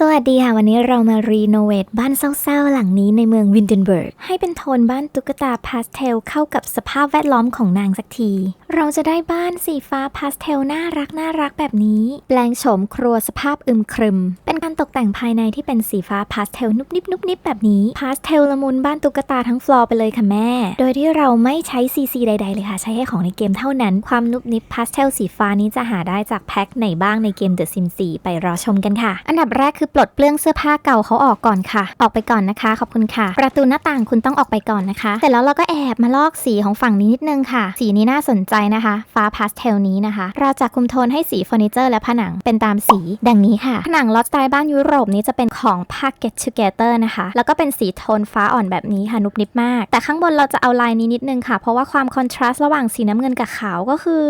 สวัสดีค่ะ วันนี้เรามารีโนเวทบ้านเศร้าๆ หลังนี้ในเมืองวินเดนเบิร์ก ให้เป็นโทนบ้านตุ๊กตาพาสเทลเข้ากับสภาพแวดล้อมของนางสักที เราจะได้บ้านสีฟ้าพาสเทลน่ารักน่ารักแบบนี้ แปลงโฉมครัวสภาพอึมครึม เป็นการตกแต่งภายในที่เป็นสีฟ้าพาสเทลนุบนิบนุบนิบแบบนี้พาสเทลละมุนบ้านตุ๊กตาทั้งฟลอร์ไปเลยค่ะแม่ โดยที่เราไม่ใช้ซีซีใดๆเลยค่ะ ใช้แค่ของในเกมเท่านั้น ความนุบนิบพาสเทลสีฟ้านี้จะหาได้จากแพ็คไหนบ้างในเกม The Sims 4ไปรอชมกันค่ะ อันดับแรกคือปลดเปลื้องเสื้อผ้าเก่าเขาออกก่อนค่ะ ออกไปก่อนนะคะ ขอบคุณค่ะ ประตูหน้าต่างคุณต้องออกไปก่อนนะคะ เสร็จแล้วเราก็แอบมาลอกสีของฝั่งนี้นิดนึงค่ะ สีนี้น่าสนใจนะคะ ฟ้าพาสเทลนี้นะคะ เราจะคุมโทนให้สีเฟอร์นิเจอร์และผนังเป็นตามสีดังนี้ค่ะ ผนังลอสไตล์บ้านยุโรปนี้จะเป็นของ p a c k e t Together นะคะ แล้วก็เป็นสีโทนฟ้าอ่อนแบบนี้ค่ะนุบนิบมาก แต่ข้างบนเราจะเอาลายนี้นิดนึงค่ะ เพราะว่าความคอนทราสต์ระหว่างสีน้ำเงินกับขาวก็คือ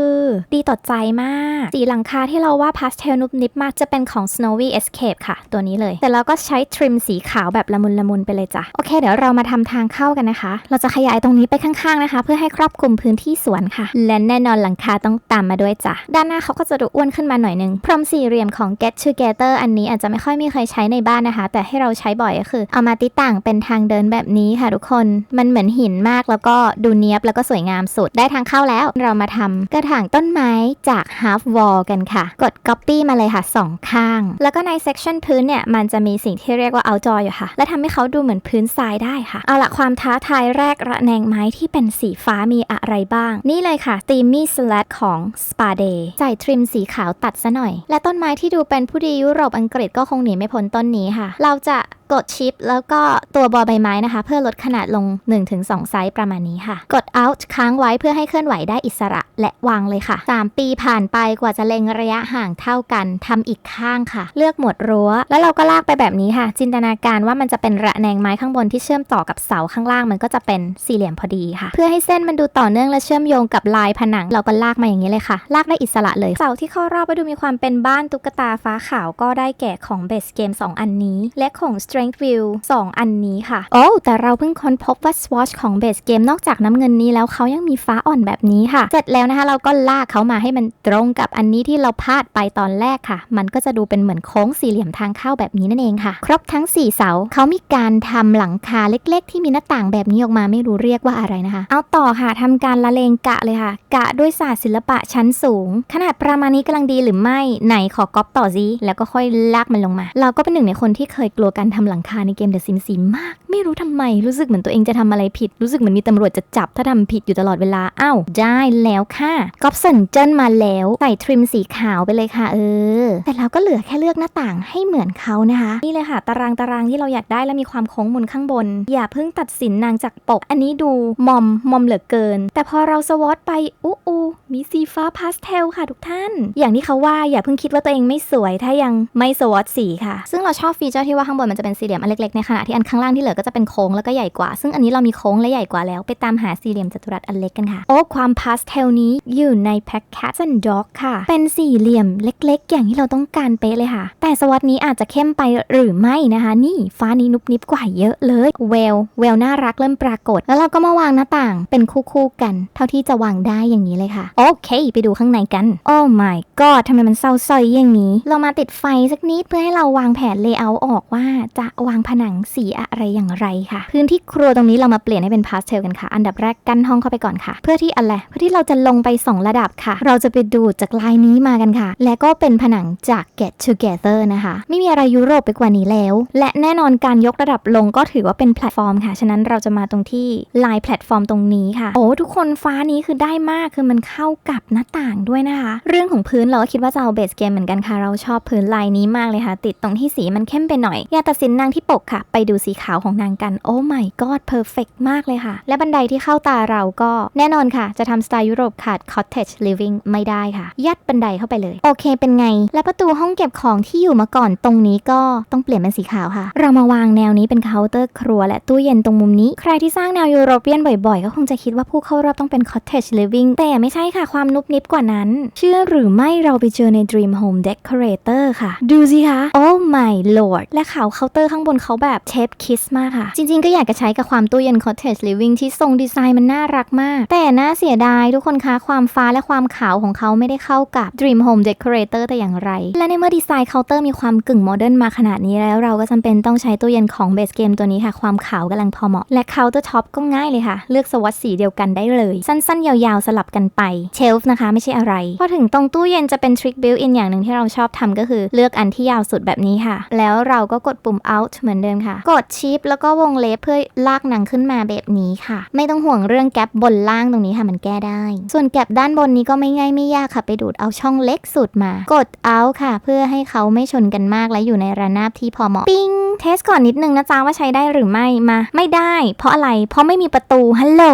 ดีต่อใจมาก สีหลังคาที่เราว่าพาสเทลนุบนิบมากจะเป็นของ Snowy Escape ค่ะตัวนี้เลย แต่เราก็ใช้ทริมสีขาวแบบละมุนละมุนไปเลยจ้ะ โอเค เดี๋ยวเรามาทำทางเข้ากันนะคะ เราจะขยายตรงนี้ไปข้างๆนะคะ เพื่อให้ครอบคลุมพื้นที่สวนค่ะ และแน่นอนหลังคาต้องตามมาด้วยจ้ะ ด้านหน้าเขาก็จะดูอ้วนขึ้นมาหน่อยนึง พรมสี่เหลี่ยมของ Get Together อันนี้อาจจะไม่ค่อยมีใครใช้ในบ้านนะคะ แต่ให้เราใช้บ่อยก็คือ เอามาติดต่างเป็นทางเดินแบบนี้ค่ะทุกคน มันเหมือนหินมากแล้วก็ดูเนียบแล้วก็สวยงามสุด ได้ทางเข้าแล้ว เรามาทำกระถางต้นไม้จาก half wall กันค่ะ กด copy มาเลยค่ะสองข้าง แล้วก็ใน section พื้นเนี่ยมันจะมีสิ่งที่เรียกว่าเอาจออยู่ค่ะ และทำให้เขาดูเหมือนพื้นทรายได้ค่ะ เอาละความท้าทายแรกระแนงไม้ที่เป็นสีฟ้ามีอะไรบ้าง นี่เลยค่ะตีมี่สลัดของสปาเดย์ใส่ทริมสีขาวตัดซะหน่อย และต้นไม้ที่ดูเป็นผู้ดียุโรปอังกฤษก็คงหนีไม่พ้นต้นนี้ค่ะ เราจะกดชิปแล้วก็ตัวบอใบไม้นะคะ เพื่อลดขนาดลง 1-2 ไซส์ประมาณนี้ค่ะ กด Alt ค้างไว้เพื่อให้เคลื่อนไหวได้อิสระและวางเลยค่ะ 3 ปีผ่านไปกว่าจะเล็งระยะห่างเท่ากันทำอีกข้างค่ะ เลือกหมวดรั้ว แล้วเราก็ลากไปแบบนี้ค่ะ จินตนาการว่ามันจะเป็นระแนงไม้ข้างบนที่เชื่อมต่อกับเสาข้างล่างมันก็จะเป็นสี่เหลี่ยมพอดีค่ะ เพื่อให้เส้นมันดูต่อเนื่องและเชื่อมโยงกับลายผนัง เราก็ลากมาอย่างนี้เลยค่ะ ลากได้อิสระเลยเสาที่เข้ารอบไปดูมีความเป็นบ้านตุ๊กตาฟ้าขาวก็ได้แก่ของ Base Game 2อันนี้ และของ View 2 อันนี้ค่ะ โอ้ แต่เราเพิ่งค้นพบว่า Swatch ของ Base Game นอกจากน้ำเงินนี้แล้วเขายังมีฟ้าอ่อนแบบนี้ค่ะ เสร็จแล้วนะคะ เราก็ลากเขามาให้มันตรงกับอันนี้ที่เราพลาดไปตอนแรกค่ะ มันก็จะดูเป็นเหมือนโค้งสี่เหลี่ยมทางเข้าแบบนี้นั่นเองค่ะ ครบทั้ง 4 เสาเขามีการทำหลังคาเล็กๆ ที่มีหน้าต่างแบบนี้ออกมาไม่รู้เรียกว่าอะไรนะคะ เอาต่อค่ะทำการละเลงกะเลยค่ะ กะด้วยศาสตร์ศิลปะชั้นสูง ขนาดประมาณนี้กำลังดีหรือไม่ไหนขอก๊อปต่อซิแล้วก็ค่อยลากมันลงมา เราก็เป็นหนึ่งในคนที่เคยกลัวการทำหลังคาในเกม The Sims 4มาก ไม่รู้ทำไม รู้สึกเหมือนตัวเองจะทำอะไรผิด รู้สึกเหมือนมีตำรวจจะจับถ้าทำผิดอยู่ตลอดเวลา อ้าว ได้แล้วค่ะก๊อปสันเจิ้นมาแล้ว ใส่ทริมสีขาวไปเลยค่ะเออ แต่เราก็เหลือแค่เลือกหน้าต่างให้เหมือนเขานะคะ นี่เลยค่ะ ตารางตารางที่เราอยากได้และมีความโค้งมุนข้างบน อย่าเพิ่งตัดสินนางจากปก อันนี้ดูมอมมอมเหลือเกิน แต่พอเราสวอตไปอู้อ มีสีฟ้าพาสเทลค่ะทุกท่าน อย่างที่เขาว่าอย่าเพิ่งคิดว่าตัวเองไม่สวยถ้ายังไม่สวอตสีค่ะ ซึ่งเราชอบฟีเจอร์ที่ว่าข้างบนมันจะเป็นสี่เหลี่ยมอันเล็กๆในขณะที่อันข้างล่างที่เหลือก็จะเป็นโค้งแล้วก็ใหญ่กว่า ซึ่งอันนี้เรามีโค้งและใหญ่กว่าแล้ว ไปตามหาสี่เหลี่ยมจัตุรัสอันเล็กกันค่ะ โอ้ความพาสเทลนี้อยู่ในแพ็ค Cats and Dog ค่ะ เป็นสี่เหลี่ยมเล็ก ๆ อย่างที่เราต้องการเป๊ะเลยค่ะ แต่สวัสดนี้อาจจะเข้มไปหรือไม่นะคะ นี่ฟ้านี้นุบนิบกว่าเยอะเลยเวลเวลน่ารักเริ่มปรากฏ แล้วเราก็มาวางหน้าต่างเป็นคู่ๆกัน เท่าที่จะวางได้อย่างนี้เลยค่ะโอเค ไปดูข้างในกัน โอ้ my god ทำไมมันเศร้าซอยอย่างนี้ เรามาติดไฟสักนิดเพื่อให้เราวางแผนเลเยอร์ออกว่าจะวางผนังสีอะไรอย่างไรค่ะ พื้นที่ครัวตรงนี้เรามาเปลี่ยนให้เป็นพาสเทลกันค่ะ อันดับแรกกั้นห้องเข้าไปก่อนค่ะ เพื่อที่อะไรเพื่อที่เราจะลงไป 2 ระดับค่ะ เราจะไปดูจากลายนี้มากันค่ะ และก็เป็นผนังจาก Get Together นะคะ ไม่มีอะไรยุโรปไปกว่านี้แล้ว และแน่นอนการยกระดับลงก็ถือว่าเป็นแพลตฟอร์มค่ะ ฉะนั้นเราจะมาตรงที่ลายแพลตฟอร์มตรงนี้ค่ะ โอ้ทุกคนฟ้านี้คือได้มากคือมันเข้ากับหน้าต่างด้วยนะคะ เรื่องของพื้นเราก็คิดว่าจะเอาเบสเกมเหมือนกันค่ะ เราชอบพื้นลายนี้มากเลยค่ะ ติดตรงที่สีมันเข้มไปหน่อย อย่าตัดสินนางที่ปกค่ะ ไปดูสีขาวของนางกัน โอ้ my god perfect มากเลยค่ะ และบันไดที่เข้าตาเราก็แน่นอนค่ะ จะทำสไตล์ยุโรปขาด cottage living ไม่ได้ค่ะ ยัดบันไดเข้าไปเลย โอเคเป็นไง และประตูห้องเก็บของที่อยู่มาก่อนตรงนี้ก็ต้องเปลี่ยนเป็นสีขาวค่ะ เรามาวางแนวนี้เป็นเคาน์เตอร์ครัว และตู้เย็นตรงมุมนี้ ใครที่สร้างแนวยุโรเปียนบ่อยๆ ก็คงจะคิดว่าผู้เข้ารอบต้องเป็น cottage living แต่ไม่ใช่ช่ค่ะความนุบนิบกว่านั้น เชื่อหรือไม่เราไปเจอใน Dream Home Decorator ค่ะ ดูสิคะโอ้ my lord และขาวเคาน์เตอร์ข้างบนเขาแบบเชฟคิสมากค่ะ จริงๆ ก็อยากจะใช้กับความตู้เย็น cottage living ที่ทรงดีไซน์มันน่ารักมาก แต่น่าเสียดายทุกคนคะความฟ้าและความขาวของเขาไม่ได้เข้ากับ Dream Home Decorator แต่อย่างไร และในเมื่อดีไซน์เคาน์เตอร์มีความกึ่งโมเดิร์นมาขนาดนี้แล้วเราก็จำเป็นต้องใช้ตู้เย็นของเบสเกมตัวนี้ค่ะ ความขาวกำลังพอเหมาะ และเคาน์เตอร์ท็อปก็ง่ายเลยค่ะ เลือกสวัสดสีเดียวกันได้เลย สั้นๆ ยาวๆสลับกันไปเชลฟ์นะคะไม่ใช่อะไร พอถึงตรงตู้เย็นจะเป็นทริคบิลอินอย่างหนึ่งที่เราชอบทำก็คือเลือกอันที่ยาวสุดแบบนี้ค่ะ แล้วเราก็กดปุ่ม out เหมือนเดิมค่ะ กดชิปแล้วก็วงเล็บเพื่อลากหนังขึ้นมาแบบนี้ค่ะ ไม่ต้องห่วงเรื่องแกลบบนล่างตรงนี้ค่ะมันแก้ได้ ส่วนแกลบด้านบนนี้ก็ไม่ง่ายไม่ยากค่ะ ไปดูดเอาช่องเล็กสุดมา กด out ค่ะ เพื่อให้เขาไม่ชนกันมากและอยู่ในระนาบที่พอเหมาะปิ้งเทสก่อนนิดนึงนะจ๊ะว่าใช้ได้หรือไม่มา ไม่ได้ เพราะอะไรเพราะไม่มีประตูฮัลโหล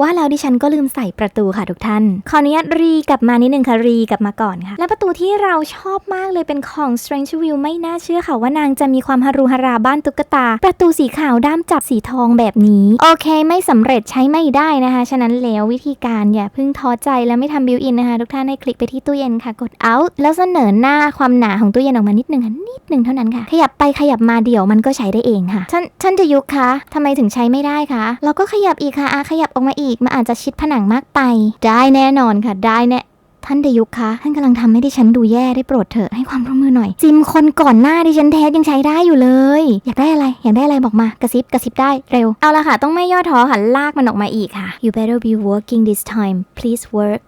ว่าแล้วดิฉันก็ลืมใส่ประตูค่ะทุกท่านขออนุญาตรีกลับมานิดนึงค่ะ รีกลับมาก่อนค่ะ และประตูที่เราชอบมากเลยเป็นของ Strange View ไม่น่าเชื่อค่ะว่านางจะมีความฮารุฮาราบ้านตุ๊กตา ประตูสีขาวด้ามจับสีทองแบบนี้ โอเค ไม่สำเร็จใช้ไม่ได้นะคะ ฉะนั้นแล้ววิธีการอย่าเพิ่งท้อใจและไม่ทำบิวอินนะคะ ทุกท่านให้คลิกไปที่ตู้เย็นค่ะ กด out แล้วเสนอหน้าความหนาของตู้เย็นออกมานิดนึงค่ะนิดนึงเท่านั้นค่ะ ขยับไปขยับมาเดี๋ยวมันก็ใช้ได้เองค่ะท่านท่านจะยุกคะทำไมถึงใช้ไม่ได้คะเราก็ขยับอีกค่ะอาขยับออกมาอีกมันอาจจะชิดผนังมากไปได้แนน่นอนค่ะได้แน่ท่านเดยุกคะท่านกำลังทำให้ดิฉันดูแย่ได้โปรดเถอะให้ความร่วมมือหน่อยจิมคนก่อนหน้าดิฉันแท้ยังใช้ได้อยู่เลย อยากได้อะไร อยากได้อะไรบอกมากระซิบกระซิบได้เร็ว เอาละค่ะ ต้องไม่ย่อท้อค่ะลากมันออกมาอีกค่ะ you better be working this time please work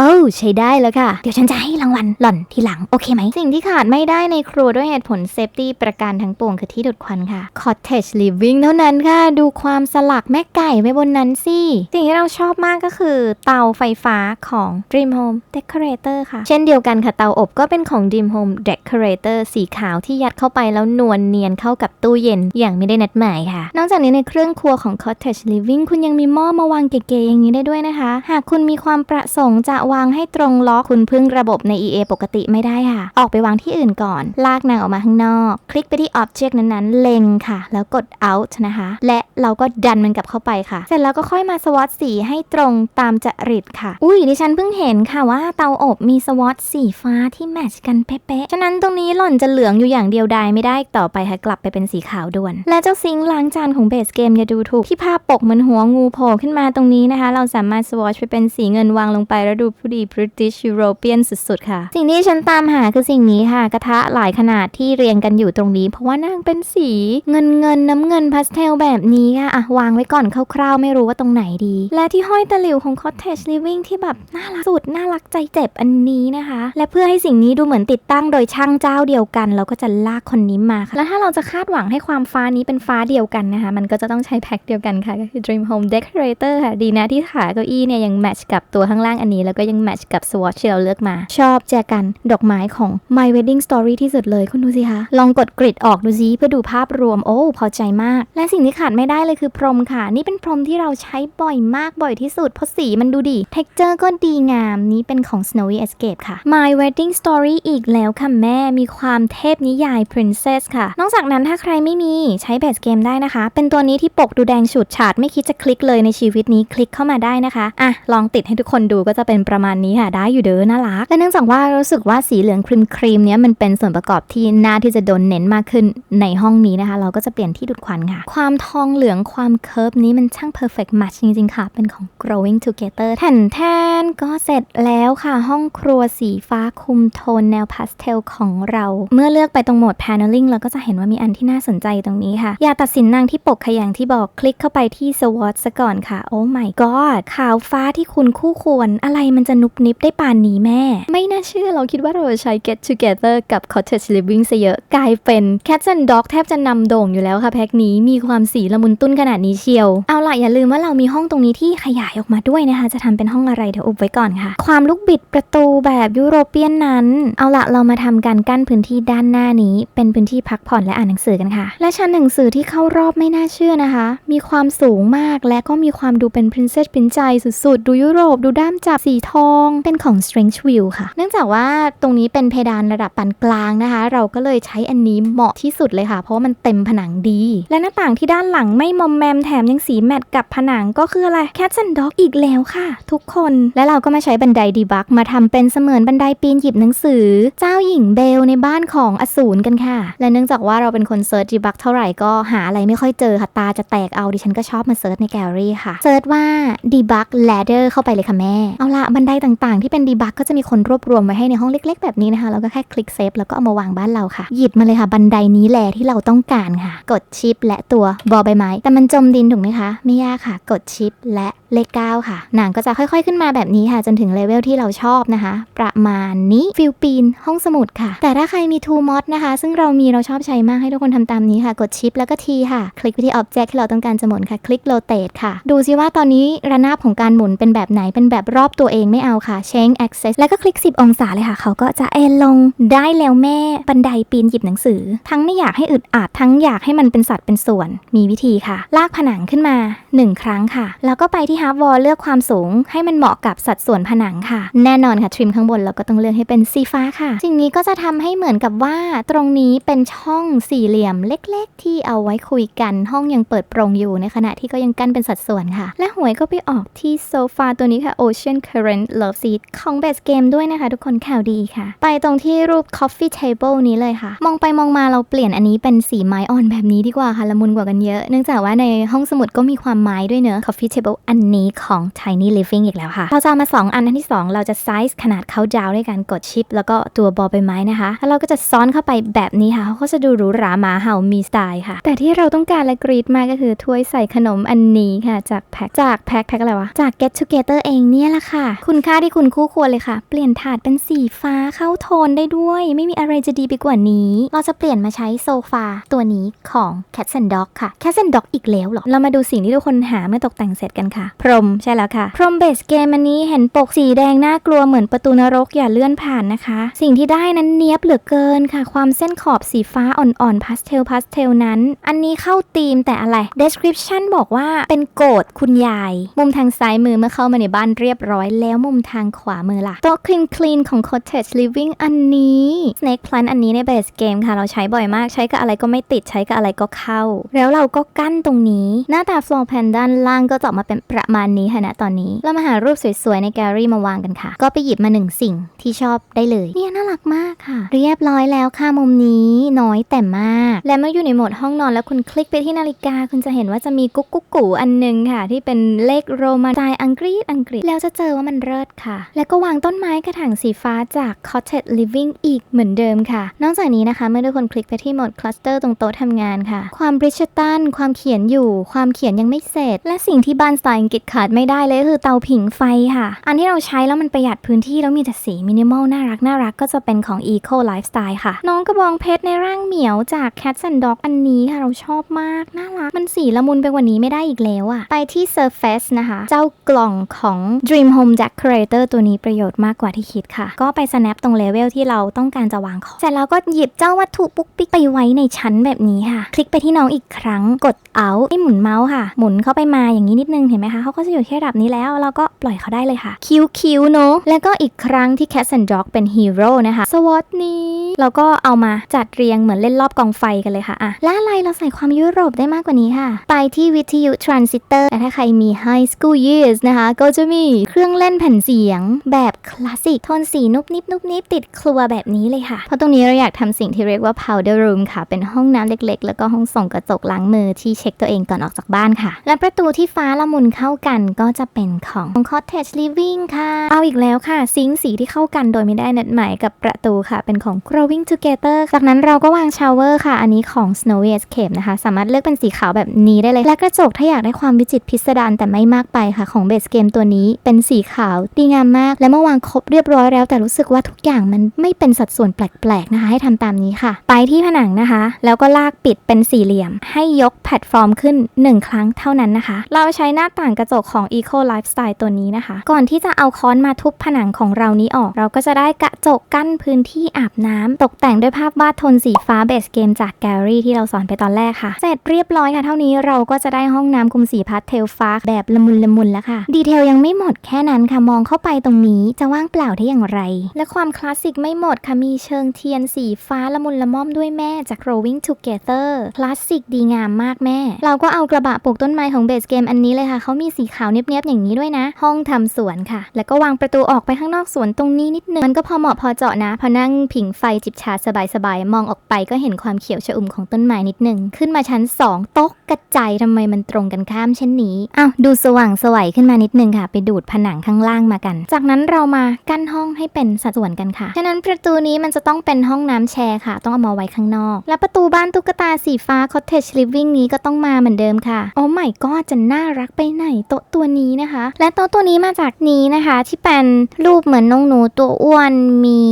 โอ้ใช้ได้แล้วค่ะ เดี๋ยวฉันจะให้รางวัลหล่อนทีหลัง โอเคไหม สิ่งที่ขาดไม่ได้ในครัวด้วยเหตุผลเซฟตี้ประการทั้งปวงคือที่ดูดควันค่ะ cottage living เท่านั้นค่ะ ดูความสลักแม่ไก่ไว้บนนั้นสิ สิ่งที่เราชอบมากก็คือ เตาไฟฟ้าของ Dream Home Decorator ค่ะ เช่นเดียวกันค่ะ เตาอบก็เป็นของ Dream Home Decorator สีขาวที่ยัดเข้าไปแล้วนวลเนียนเข้ากับตู้เย็นอย่างไม่ได้นัดหมายค่ะ นอกจากนี้ในเครื่องครัวของ cottage living คุณยังมีหม้อมาวางเก๋ๆอย่างนี้ได้ด้วยนะคะ หากคุณมีความประสงค์จะวางให้ตรงล็อกคุณพึ่งระบบใน EA ปกติไม่ได้ค่ะ ออกไปวางที่อื่นก่อน ลากนางออกมาข้างนอก คลิกไปที่ Object นั้นๆ เล็งค่ะ แล้วกด Out นะคะ และเราก็ดันมันกลับเข้าไปค่ะ เสร็จแล้วก็ค่อยมาสวอตสีให้ตรงตามจริตค่ะ อุ้ยดิฉันเพิ่งเห็นค่ะว่าเตาอบมีสวอตสีฟ้าที่แมทช์กันเป๊ะๆ ฉะนั้นตรงนี้หล่อนจะเหลืองอยู่อย่างเดียวดายไม่ได้อีกต่อไปค่ะกลับไปเป็นสีขาวด่วน และเจ้าซิงล้างจานของเบสเกมอย่าดูถูกที่ภาพปกเหมือนหัวงูโผล่ขึ้นมาตรงนี้นะคะ เราสามารถสวอชไปเป็นสีเงินวางลงไปแล้วดูผู้ดี British European สุดๆ ค่ะ สิ่งที่ฉันตามหาคือสิ่งนี้ค่ะ กระทะหลายขนาดที่เรียงกันอยู่ตรงนี้ เพราะว่านางเป็นสีเงินเงินน้ำเงินพาสเทลแบบนี้ค่ะอะ วางไว้ก่อนคร่าวๆ ไม่รู้ว่าตรงไหนดี และที่ห้อยตะหลิวของ Cottage Living ที่แบบน่ารักสุด น่ารักใจเจ็บอันนี้นะคะ และเพื่อให้สิ่งนี้ดูเหมือนติดตั้งโดยช่างเจ้าเดียวกัน เราก็จะลากคนนี้มาค่ะแล้วถ้าเราจะคาดหวังให้ความฟ้านี้เป็นฟ้าเดียวกันนะคะ มันก็จะต้องใช้แพ็คเดียวกันค่ะก็คือ Dream Home Decorator ค่ะดีนะที่ขาเก้าอี้เนี่ยยังแมทช์กับตัวข้างล่างอันนี้แล้วก็ยังแมทช์กับ swatch ที่เราเลือกมา ชอบแจกันดอกไม้ของ My Wedding Story ที่สุดเลยคุณดูสิคะ ลองกดกริดออกดูซิเพื่อดูภาพรวมโอ้พอใจมาก และสิ่งที่ขาดไม่ได้เลยคือพรมค่ะ นี่เป็นพรมที่เราใช้บ่อยมากบ่อยที่สุดเพราะสีมันดูดี texture ก็ดีงามนี่เป็นของ Snowy Escape ค่ะ My Wedding Story อีกแล้วค่ะแม่มีความเทพนิยาย Princess ค่ะ นอกจากนั้นถ้าใครไม่มีใช้เบสเกมได้นะคะ เป็นตัวนี้ที่ปกดูแดงฉูดฉาดไม่คิดจะคลิกเลยในชีวิตนี้คลิกเข้ามาได้นะคะอะลองติดให้ทุกคนดูก็จะเป็นประมาณนี้ค่ะได้อยู่เด้อน่ารักและเนื่องจากว่ารู้สึกว่าสีเหลืองครีมครีมๆเนี้ยมันเป็นส่วนประกอบที่น่าที่จะโดนเน้นมากขึ้นในห้องนี้นะคะ เราก็จะเปลี่ยนที่ดูดควันค่ะ ความทองเหลืองความเคิร์ฟนี้มันช่าง perfect match จริงๆค่ะ เป็นของ growing together แทนแทนก็เสร็จแล้วค่ะ ห้องครัวสีฟ้าคุมโทนแนวพาสเทลของเรา เมื่อเลือกไปตรงโหมด paneling เราก็จะเห็นว่ามีอันที่น่าสนใจตรงนี้ค่ะ อย่าตัดสินนางที่ปกขย่างที่บอกคลิกเข้าไปที่ swatch ซะก่อนค่ะโอ้ my god ขาวฟ้าที่คุณคู่ควรอะไรมันจะนุบนิบได้ปานนี้แม่ ไม่น่าเชื่อเราคิดว่าเราจะใช้ get together กับ cottage living ซะเยอะ กลายเป็น cats and dog แทบจะนำโด่งอยู่แล้วค่ะแพ็คนี้มีความสีละมุนตุ้นขนาดนี้เชียว เอาล่ะอย่าลืมว่าเรามีห้องตรงนี้ที่ขยายออกมาด้วยนะคะ จะทำเป็นห้องอะไรเดี๋ยวอุบไว้ก่อนค่ะ ความลูกบิดประตูแบบยุโรเปียนนั้น เอาล่ะเรามาทำการกั้นพื้นที่ด้านหน้านี้ เป็นพื้นที่พักผ่อนและอ่านหนังสือกันค่ะ และชั้นหนังสือที่เข้ารอบไม่น่าเชื่อนะคะ มีความสูงมากและก็มีความดูเป็น princess พินใจสุดๆ ดูยุโรปดูด้ามจับสีทองเป็นของ Strength View ค่ะ เนื่องจากว่าตรงนี้เป็นเพดานระดับปานกลางนะคะ เราก็เลยใช้อันนี้เหมาะที่สุดเลยค่ะ เพราะว่ามันเต็มผนังดี และหน้าต่างที่ด้านหลังไม่มอมแมมแถมยังสีแมทกับผนังก็คืออะไร Cats and Dog อีกแล้วค่ะ ทุกคน และเราก็มาใช้บันไดดีบักมาทำเป็นเสมือนบันไดปีนหยิบหนังสือ เจ้าหญิงเบลในบ้านของอสูรกันค่ะ และเนื่องจากว่าเราเป็นคนเซิร์ชดีบักเท่าไหร่ก็หาอะไรไม่ค่อยเจอค่ะตาจะแตกเอาดิฉันก็ชอบมาเซิร์ชในแกลเลอรี่ค่ะเซิร์ชว่า debug ladder เข้าไปเลยค่ะแม่ เอาละบันไดต่างๆ ที่เป็น debug ก็จะมีคนรวบรวมไว้ให้ในห้องเล็ก ๆ แบบนี้นะคะแล้วก็แค่คลิกเซฟแล้วก็เอามาวางบ้านเราค่ะ หยิบมาเลยค่ะ บันไดนี้แหละที่เราต้องการค่ะ กดชิป และตัวบอใบไม้ แต่มันจมดินถูกไหมคะ ไม่ยากค่ะ กดชิปและเลข 9 ค่ะหนังก็จะค่อยๆ ขึ้นมาแบบนี้ค่ะ จนถึงเลเวลที่เราชอบนะคะ ประมาณนี้ฟิลปีนห้องสมุดค่ะ แต่ถ้าใครมีทูมอดนะคะ ซึ่งเรามีเราชอบใช้มากให้ทุกคนทำตามนี้ค่ะ กดชิปแล้วก็ทีค่ะ คลิกไปที่ Object ที่เราต้องการจะหมุนค่ะ คลิก Rotate ค่ะ ดูซิว่าตอนนี้ระนาบของการหมุนเป็นแบบไหนเป็นแบบรอบตัวเองไม่เอาค่ะ Change Access แล้วก็คลิก 10 องศาเลยค่ะ เขาก็จะเอนลงได้แล้วแม่บันไดปีนหยิบหนังสือ ทั้งไม่อยากให้อึดอัดทั้งอยากให้มันเป็นสัดเป็นส่วน มีวิธีค่ะ ลากผนังขึ้นมา 1 ครั้งค่ะ แล้วก็ไปที่ Half Wall เลือกความสูง ให้มันเหมาะกับสัดส่วนผนังค่ะ แน่นอนค่ะทริมข้างบนเราก็ต้องเลือกให้เป็นสีฟ้าค่ะ สิ่งนี้ก็จะทำให้เหมือนกับว่าตรงนี้เป็นช่องสี่เหลี่ยมเล็ก ๆ ที่เอาไว้คุยกันห้องยังเปิดโปร่งอยู่ในขณะที่ก็ยังกั้นเป็นสัดส่วนค่ะ และหวยก็ไปออกที่โซฟาตัวนี้ค่ะ Ocean Current Love Seat ของ Base Game ด้วยนะคะ ทุกคนข่าวดีค่ะ ไปตรงที่รูป Coffee Table นี้เลยค่ะ มองไปมองมาเราเปลี่ยนอันนี้เป็นสีไม้อ่อนแบบนี้ดีกว่าค่ะ ละมุนกว่ากันเยอะ เนื่องจากว่าในห้องสมุดก็มีความไม้ด้วยเนอะ Coffee Table อันนี้ของ Tiny Living อีกแล้วค่ะ เราจะามา 2 อันอันที่ 2 เราจะไซส์ขนาดเขาดาวด้วยการกดชิป แล้วก็ตัวบอลใบไม้นะคะแล้วเราก็จะซ้อนเข้าไปแบบนี้ค่ะเขาก็จะดูหรูหรามาเห่ามีสไตล์ค่ะ แต่ที่เราต้องการและกรีดมากก็คือถ้วยใส่ขนมอันนี้ค่ะ จากแพ็คจากแพ็คแพ็คอะไรวะจาก Get Together เองเนี่ยแหละค่ะคุณค่าที่คุณคู่ควรเลยค่ะ เปลี่ยนถาดเป็นสีฟ้าเข้าโทนได้ด้วย ไม่มีอะไรจะดีไปกว่านี้ เราจะเปลี่ยนมาใช้โซฟาตัวนี้ของ Cats and Dog ค่ะ Cats and Dog อีกแล้วเหรอ เรามาดูสิ่งที่ทุกคนหาเมื่อตกแต่งเสร็จกันค่ะ พรมใช่แล้วค่ะ พรมเบสเกมอันนี้เห็นปกสีแดงน่ากลัวเหมือนประตูนรกอย่าเลื่อนผ่านนะคะ สิ่งที่ได้นั้นเนี้ยบเหลือเกินค่ะ ความเส้นขอบสีฟ้าอ่อนๆพาสเทลพาสเทลนั้น อันนี้เข้าธีมแต่อะไร description บอกว่าเป็นโกดคุณยาย มุมทางซ้ายมือเมื่อเข้ามาในบ้านเรียบร้อยแล้วมุมทางขวามือล่ะโต๊ะ clean clean ของ cottage living อันนี้ snake plant อันนี้ในเบสเกมค่ะ เราใช้บ่อยมากใช้กับอะไรก็ไม่ติดใช้กับอะไรก็เข้า แล้วเราก็กั้นตรงนี้ หน้าตา floor plan ด้านล่างก็จะออกมาเป็นประมาณนี้ค่ะณตอนนี้ เรามาหารูปสวยๆ ในแกลเลอรี่มาวางกันค่ะ ก็ไปหยิบมาหนึ่งสิ่งที่ชอบได้เลยเนี่ยน่ารักมากค่ะ เรียบร้อยแล้วค่ะมุมนี้น้อยแต่มาก และเมื่ออยู่ในโหมดห้องนอนแล้วคุณคลิกไปที่นาฬิกา คุณจะเห็นว่าจะมีกุ๊กกุ๊กกูอันหนึงค่ะ ที่เป็นเลขโรมันสไตล์อังกฤษอังกฤษแล้วจะเจอว่ามันเลิศค่ะ แล้วก็วางต้นไม้กระถางสีฟ้าจาก Cottage Living อีกเหมือนเดิมค่ะ นอกจากนี้นะคะ เมื่อทุกคนคลิกไปที่โหมดคลัสเตอร์ตรงโต๊ะทำงานค่ะ ความบริชตันความเขียนอยู่ ความเขียนยังไม่เสร็จ และสิ่งที่บ้านสไตล์อังกฤษขาดไม่ได้เลยคือเตาผิงไฟค่ะ อันที่เราใช้แล้วมันประหยัดพื้นที่แล้วมีแต่สีมินิมอลน่ารักน่ารักก็จะเป็นของ Eco Lifestyle ค่ะ น้องกระบองเพชรในร่างเหมียวจาก Cats and Dog อันนี้ค่ะเราชอบมากน่ารักมันสีละมุนไปกว่านี้ไม่ได้อีกแล้วอะไปที่ Surface นะคะ เจ้ากล่องของ Dream Home Decorator ตัวนี้ประโยชน์มากกว่าที่คิดค่ะ ก็ไป snap ตรงเลเวลที่เราต้องการจะวางของเสร็จแล้วก็หยิบเจ้าวัตถุปุ๊กปิ๊กไปไว้ในชั้นแบบนี้ค่ะ คลิกไปที่น้องอีกครั้งกด Alt ให้หมุนเมาส์ค่ะ หมุนเข้าไปมาอย่างนี้นิดนึงเห็นไหมคะเขาก็จะอยู่ที่ระดับนี้แล้ว เราก็ปล่อยเขาได้เลยค่ะคิ้วเนอะแล้วก็อีกครั้งที่ Cats and Dog เป็นฮีโร่นะคะสวอตนี้เราก็เอามาจัดเรียงเหมือนเล่นรอบกองไฟกันเลยค่ะอะและอะไรเราใส่ความยุโรปได้มากกว่านี้ค่ะ ไปที่วิทยุทรานซิสเตอร์แต่ถ้าใครมี High School Years นะคะ ก็จะมีเครื่องเล่นแผ่นเสียงแบบคลาสสิกโทนสีนุบนิบนุบนิบติดครัวแบบนี้เลยค่ะ เพราะตรงนี้เราอยากทำสิ่งที่เรียกว่า powder room ค่ะ เป็นห้องน้ำเล็ก ๆ แล้วก็ห้องส่องกระจกล้างมือที่เช็คตัวเองก่อนออกจากบ้านค่ะ และประตูที่ฟ้าละมุนเข้ากันก็จะเป็นของ cottage living ค่ะ เอาอีกแล้วค่ะ ซิงสีที่เข้ากันโดยไม่ได้นัดหมายกับประตูค่ะ เป็นของ growing together จากนั้นเราก็วางชาวเวอร์ค่ะ อันนี้ของ snowy escape นะคะ สามารถเลือกเป็นสีขาวแบบนี้ได้เลย และกระจกถ้าอยากได้ความวิจิตรพิสดารแต่ไม่มากไปค่ะ ของ base game ตัวนี้เป็นสีขาวดีงามมาก และเมื่อวางครบเรียบร้อยแล้ว แต่รู้สึกว่าทุกอย่างมันไม่เป็นสัดส่วนแปลกๆนะคะ ให้ทำตามนี้ค่ะ ไปที่ผนังนะคะ แล้วก็ลากปิดเป็นสี่เหลี่ยม ให้ยกแพลตฟอร์มขึ้น 1 ครั้งเท่านั้นนะคะ เราใช้หน้าต่างกระจกของ Eco Lifestyle ตัวนี้นะคะ ก่อนที่จะเอาค้อนมาทุบผนังของเรานี้ออก เราก็จะได้กระจกกั้นพื้นที่อาบน้ำตกแต่งด้วยภาพวาดโทนสีฟ้าเบสเกมจากแกลลี่ที่เราสอนไปตอนแรกค่ะ เสร็จเรียบร้อยค่ะ เท่านี้เราก็จะได้ห้องน้ำคุมสีพาสเทลฟ้าแบบละมุนละมุนแล้วค่ะ ดีเทลยังไม่หมดแค่นั้นค่ะมองเข้าไปตรงนี้จะว่างเปล่าได้อย่างไร และความคลาสสิกไม่หมดค่ะมีเชิงเทียนสีฟ้าละมุนละม่อมด้วยแม่จาก Rowing Together คลาสสิกดีงามมากแม่ เราก็เอากระบะปลูกต้นไม้ของเบสเกมอันนี้เลยค่ะเขามีสีขาวเนียบๆอย่างนี้ด้วยนะ ห้องทำสวนค่ะ แล้วก็วางประตูออกไปข้างนอกสวนตรงนี้นิดนึงมันก็พอเหมาะพอเจาะนะพอนั่งผิงไฟจิบชาสบายๆมองออกไปก็เห็นความเขียวชอุ่มของต้นไม้นิดนึงขึ้นมาชั้นสองโต๊ะกระจายทำไมมันตรงกันข้ามเช่นนี้อ้าวดูสว่างสวัยขึ้นมานิดนึงค่ะ ไปดูดผนังข้างล่างมากัน จากนั้นเรามากั้นห้องให้เป็นสัดส่วนกันค่ะ ฉะนั้นประตูนี้มันจะต้องเป็นห้องน้ำแชร์ค่ะ ต้องเอามาไว้ข้างนอก และประตูบ้านตุ๊กตาสีฟ้า cottage living นี้ก็ต้องมาเหมือนเดิมค่ะ โอ้ไม่ก็จะน่ารักไปไหนโต๊ะตัวนี้นะคะ และโต๊ะตัวนี้มาจากนี้นะคะ ที่เป็นรูปเหมือนน้องหนูตัวอ้วนมี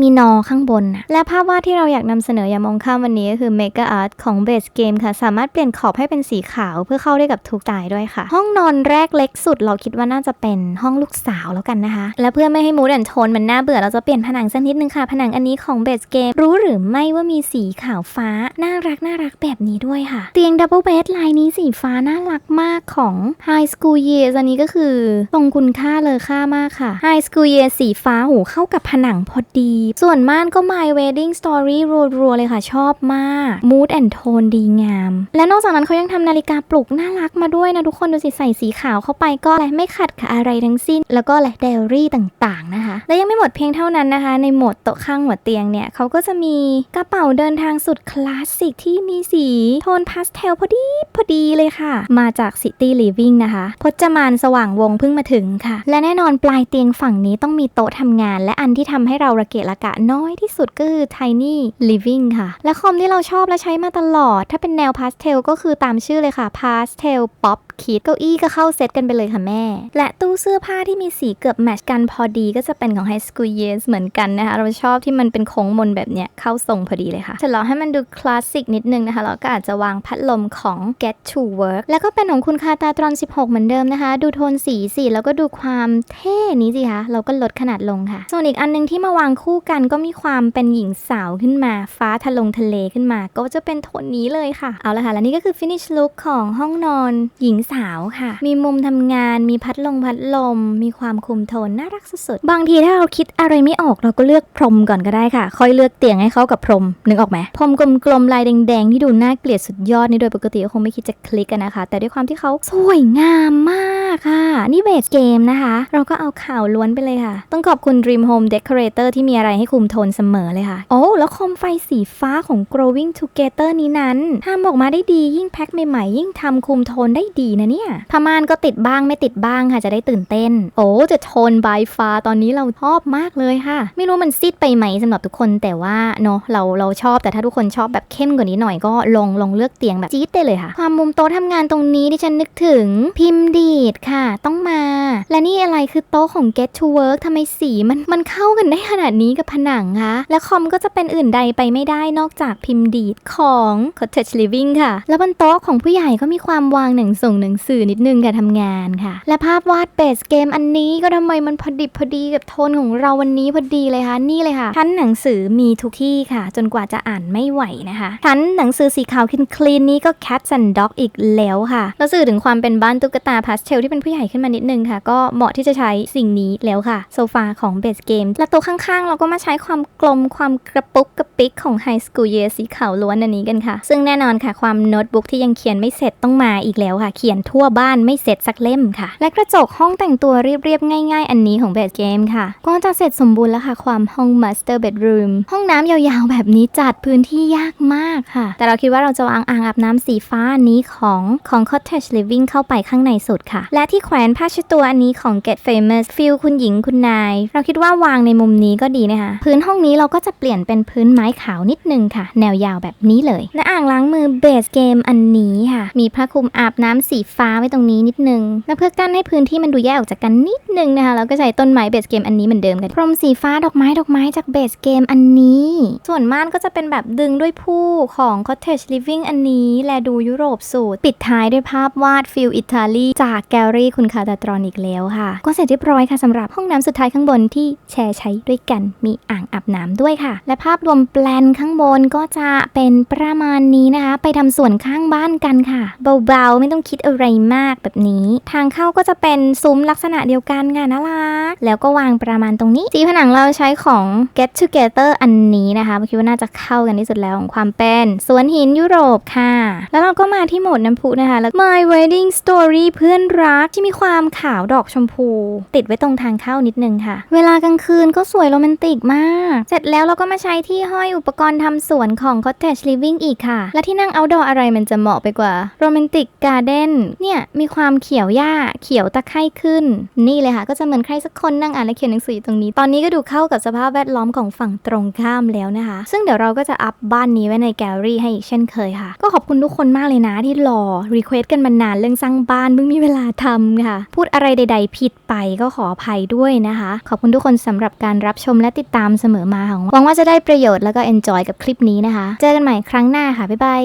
มีนอข้างบนนะและภาพวาดที่เราอยากนำเสนออย่ามองข้ามวันนี้ก็คือ Mega Art ของ Base Game ค่ะ สามารถเปลี่ยนขอบให้เป็นสีขาวเพื่อเข้าได้กับทุกสไตล์ด้วยค่ะ ห้องนอนแรกเล็กสุดเราคิดว่าน่าจะเป็นห้องลูกสาวแล้วกันนะคะ และเพื่อไม่ให้มูดแอนโทนมันน่าเบื่อเราจะเปลี่ยนผนังสักนิดนึงค่ะ ผนังอันนี้ของ Base Game รู้หรือไม่ว่ามีสีขาวฟ้า น่ารักน่ารักแบบนี้ด้วยค่ะ เตียงดับเบิลเบดลายนี้สีฟ้าน่ารักมากของ High School Years อันนี้ก็คือทรงคุณค่าเลยค่ามากค่ะ High School Years สีฟ้าหูเข้ากับผนังพอดี ส่วนม่านก็ My Wedding Story รัวๆเลยค่ะชอบมาก Mood and Tone ดีงาม และนอกจากนั้นเขายังทำนาฬิกาปลุกน่ารักมาด้วยนะทุกคนดูสิใส่สีขาวเข้าไปก็อะไรไม่ขัดกับอะไรทั้งสิ้นแล้วก็อะไรไดอารี่ต่างๆนะคะ และยังไม่หมดเพียงเท่านั้นนะคะ ในโหมดโต๊ะข้างหัวเตียงเนี่ยเขาก็จะมีกระเป๋าเดินทางสุดคลาสสิกที่มีสีโทนพาสเทลพอดีพอดีเลยค่ะ มาจาก City Living นะคะพจมานสว่างวงเพิ่งมาถึงค่ะ และแน่นอนปลายเตียงฝั่งนี้ต้องมีโต๊ะทำงาน และอันที่ทำให้เราระเกะระกะน้อยที่สุดก็คือ Tiny Living ค่ะ และคอมที่เราชอบและใช้มาตลอด ถ้าเป็นแนวพาสเทลก็คือตามชื่อเลยค่ะ Pastel Pop คิด เก้าอี้ก็เข้าเซตกันไปเลยค่ะแม่ และตู้เสื้อผ้าที่มีสีเกือบแมทชกันพอดีก็จะเป็นของ High School Years เหมือนกันนะคะ เราชอบที่มันเป็นโค้งมนแบบเนี้ยเข้าทรงพอดีเลยค่ะแต่เราให้มันดูคลาสสิกนิดนึงนะคะเราก็อาจจะวางพัดลมของ Get to Work แล้วก็เป็นของคุณคาตาตรอน 16 เหมือนเดิมนะคะ ดูโทนสีสีแล้วก็ดูความเท่นี้สิคะเราก็ลดขนาดลงค่ะ ส่วนอีกอันหนึงที่มาวางคู่กันก็มีความเป็นหญิงสาวขึ้นมา ฟ้าทะลงทะเลขึ้นมา ก็จะเป็นโทนนี้เลยค่ะ เอาละค่ะ และนี่ก็คือ finish look ของห้องนอน หญิงสาวค่ะ มีมุมทำงาน มีพัดลมพัดลม มีความคุมโทนน่ารักสุดๆ บางทีถ้าเราคิดอะไรไม่ออกเราก็เลือกพรมก่อนก็ได้ค่ะ ค่อยเลือกเตียงให้เข้ากับพรม นึกออกไหม พรมกลมๆลายแดงๆที่ดูน่าเกลียดสุดยอดนี่โดยปกติก็คงไม่คิดจะคลิกกันนะคะ แต่ด้วยความที่เขาสวยงามมากค่ะ นี่เบสเกมนะคะ เราก็เอาข่าวล้วนไปเลยค่ะ ต้องขอบคุณ Dream Home Decorator ที่มีอะไรให้คุมโทนเสมอเลยค่ะ โอ้แล้วโคมไฟสีฟ้าของ Growing Together นี้นั้นทำออกมาได้ดียิ่งแพ็คใหม่ๆยิ่งทำคุมโทนได้ดีนะเนี่ยผ้าม่านก็ติดบ้างไม่ติดบ้างค่ะจะได้ตื่นเต้น โอ้จะโทนบายฟ้าตอนนี้เราชอบมากเลยค่ะ ไม่รู้มันซีดไปไหมสำหรับทุกคนแต่ว่าเนาะเราเราชอบแต่ถ้าทุกคนชอบแบบเข้มกว่านี้หน่อยก็ลองลองเลือกเตียงแบบจี๊ดได้เลยค่ะ ความมุมโต๊ะทำงานตรงนี้ที่ฉันนึกถึงพิมพ์ดีดค่ะ ต้องมา และนี่อะไรคือโต๊ะของ Get to Work ทำไมสีมันมันเข้ากันได้ขนาดนี้กับผนังคะและคอมก็จะเป็นอื่นใดไปไม่ได้นอกจากพิมพ์ดีดของ Cottage Living ค่ะ แล้วบนโต๊ะของผู้ใหญ่ก็มีความวางหนังส่งหนังังสือนิดนึงกับทำงานค่ะ และภาพวาดเบสเกมอันนี้ก็ทำไมมันพอดิบพอดีกับโทนของเราวันนี้พอดีเลยค่ะนี่เลยค่ะชั้นหนังสือมีทุกที่ค่ะ จนกว่าจะอ่านไม่ไหวนะคะชั้นหนังสือสีขาวคลีนคลีนนี้ก็ Cats and Dog อีกแล้วค่ะแล้วสื่อถึงความเป็นบ้านตุ๊กตาพาสเทลที่เป็นผู้ใหญ่ขึ้นมานิดนึงค่ะ ก็เหมาะที่จะใช้สิ่งนี้แล้วค่ะ โซฟาของเบสเกมและต๊ะข้างๆ เราก็มาใช้ความกลมความกระปุกกระปิกของ High School Year สีขาวล้วนอันนี้กันค่ะ ซึ่งแน่นอนค่ะความโน้ตบุ๊กที่ยังเขียนไม่เสร็จต้องมาอีกแล้วค่ะ เขียนทั่วบ้านไม่เสร็จสักเล่มค่ะ และกระจกห้องแต่งตัวเรียบๆง่าย ๆ อันนี้ของเบสเกมค่ะ ก็จะเสร็จสมบูรณ์แล้วค่ะ ความห้อง Master Bedroom ห้องน้ำยาวๆแบบนี้จัดพื้นที่ยากมากค่ะ แต่เราคิดว่าเราจะวางอ่างอาบน้ำสีฟ้าอันนี้ของของ Cottage Living เข้าไปข้างในสุดค่ะ และที่แขวนผ้าช็ดตัวอันนี้ของ Get Famous ฟิลคุณหญิงคุณนาย เราคิดว่าวางในมุมนี้ก็ดีนะคะ พื้นห้องนี้เราก็จะเปลี่ยนเป็นพื้นไม้ขาวนิดนึงค่ะ แนวยาวแบบนี้เลยและอ่างล้างมือเบสเกมอันนี้ค่ะ มีพระคลุมอาบน้ำสีีฟ้าไว้ตรงนี้นิดนึง และเพื่อกั้นให้พื้นที่มันดูแยกออกจากกันนิดนึงนะคะแล้วก็ใช้ต้นไม้เบสเกมอันนี้เหมือนเดิมกันพรมสีฟ้าดอกไม้ดอกไม้จากเบสเกมอันนี้ ส่วนม่านก็จะเป็นแบบดึงด้วยผู้ของ Cottage Living อันนี้ และดูยุโรปสูตร ปิดท้ายด้วยภาพวาดฟิลอิตาลีจากแกลลี่คุณคาตาตรอนอีกแล้วค่ะ ก็เสร็จเรียบร้อยค่ะสำหรับห้องน้ำสุดท้ายข้างบนที่แชร์ใช้ด้วยกันมีอ่างอาบน้ำด้วยค่ะ และภาพรวมแปลนข้างบนก็จะเป็นประมาณนี้นะคะ ไปทำส่วนข้างบ้านกันค่ะ เบาๆไม่ต้องคิดอะไรมากแบบนี้ ทางเข้าก็จะเป็นซุ้มลักษณะเดียวกันค่ะน่ารัก แล้วก็วางประมาณตรงนี้สีผนังเราใช้ของ Get Together อันนี้นะคะคิดว่าน่าจะเข้ากันที่สุดแล้วของความเป็นสวนหินยุโรปค่ะ แล้วเราก็มาที่โหมดน้ำพุนะคะ แล้ว My Wedding Story เพื่อนรักที่มีความขาวดอกชมพู ติดไว้ตรงทางเข้านิดนึงค่ะ เวลากลางคืนก็สวยโรแมนติกมาก เสร็จแล้วเราก็มาใช้ที่ห้อยอุปกรณ์ทำสวนของ Cottage Living อีกค่ะ และที่นั่ง outdoor อะไรมันจะเหมาะไปกว่า Romantic Garden เนี่ยมีความเขียวหญ้าเขียวตะไคร่ขึ้น นี่เลยค่ะ ก็จะเหมือนใครสักคนนั่งอ่านและเขียนหนังสืออยู่ตรงนี้ ตอนนี้ก็ดูเข้ากับสภาพแวดล้อมของฝั่งตรงข้ามแล้วนะคะ ซึ่งเดี๋ยวเราก็จะอัพบ้านนี้ไว้ในแกลเลอรี่ให้อีกเช่นเคยค่ะ ก็ขอบคุณทุกคนมากเลยนะที่รอรีเควสกันมานานเรื่องสร้างบ้านเพิ่งมีเวลาทำค่ะ พูดอะไรใด ๆ ผิดไปก็ขออภัยด้วยนะคะ ขอบคุณทุกคนสำหรับการรับชมและติดตามเสมอมาค่ะหวังว่าจะได้ประโยชน์แล้วก็ enjoy กับคลิปนี้นะคะ เจอกันใหม่ครั้งหน้าค่ะบ๊ายบาย